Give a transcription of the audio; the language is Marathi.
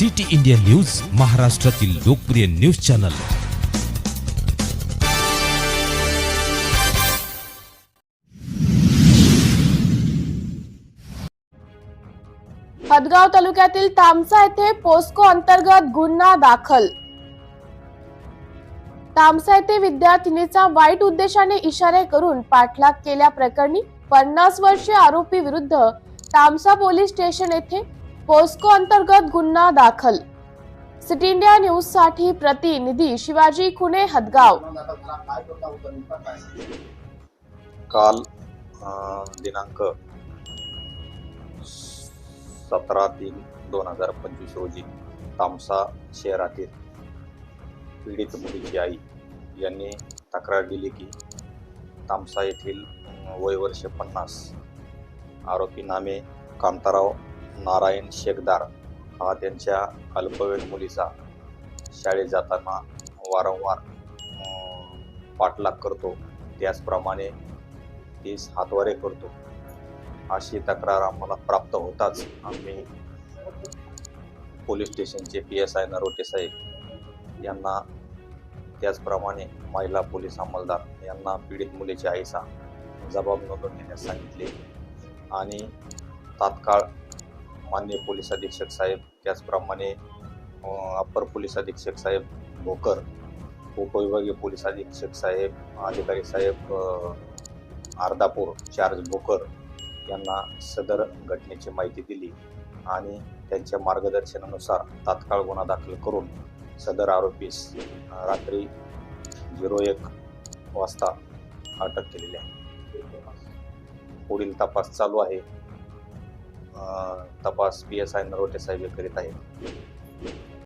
सिटी इंडिया न्यूज महाराष्ट्रातील लोकप्रिय न्यूज चॅनल. हदगाव तालुक्यातील तामसा येथे पोस्को अंतर्गत गुन्हा दाखल. तामसा येथे विद्यार्थिनीचा वाईट उद्देशाने इशारे करून पाठलाग केल्या प्रकरणी पन्नास वर्षीय आरोपी विरुद्ध तामसा पोलीस स्टेशन येथे पोस्को अंतर्गत गुन्हा दाखल. सिटी इंडिया न्यूजसाठी प्रतिनिधी शिवाजी खुने हदगाव. काल दिनांक सतरा तीन दोन हजार पंचवीस रोजी तामसा शहरातील पीडित मुलीची आई यांनी तक्रार दिली की तामसा येथील अं, वय वर्ष पन्नास आरोपी नामे कांताराव नारायण शेकदार हा त्यांच्या अल्पवयीन मुलीचा शाळेत जाताना वारंवार पाठलाग करतो. त्याचप्रमाणे तीस हातवारे करतो. अशी तक्रार आम्हाला प्राप्त होताच. आम्ही पोलीस स्टेशनचे पी एस आय नरोटे साहेब यांना त्याचप्रमाणे महिला पोलीस अंमलदार यांना पीडित मुलीच्या आईचा जबाब नोंदवून घेण्यास सांगितले. आणि तात्काळ मान्य पोलीस अधीक्षक साहेब त्याचप्रमाणे अप्पर पोलीस अधीक्षक साहेब भोकर उपविभागीय पोलीस अधीक्षक साहेब अधिकारी साहेब अर्धापूर चार्ज भोकर यांना सदर घटनेची माहिती दिली आणि त्यांच्या मार्गदर्शनानुसार तात्काळ गुन्हा दाखल करून सदर आरोपीस रात्री झिरो एक वाजता अटक केलेली आहे. पुढील तपास चालू आहे. तपास पी एस आय नरोटे साहेब करीत आहेत